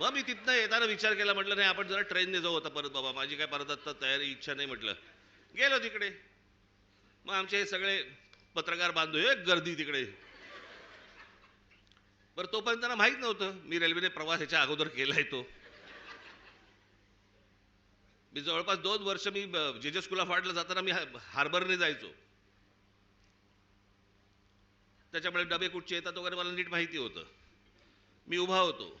मग मी तिथनं येताना विचार केला म्हटलं नाही आपण जरा ट्रेनने जाऊ आता परत बाबा. माझी काय परत आत्ता तयारी इच्छा नाही म्हटलं. गेलो तिकडे. मग आमचे हे सगळे पत्रकार बांधव एक गर्दी तिकडे. बरं तोपर्यंत त्यांना माहीत नव्हतं मी रेल्वेने प्रवास ह्याच्या अगोदर केला आहे तो. मी जवळपास दोन वर्ष मी जे जे स्कूल ऑफ आर्टला जाताना मी हार्बरने जायचो. त्याच्यामुळे डबे कुठचे येतात वगैरे मला नीट माहिती होतं. मी उभा होतो.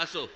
Paso.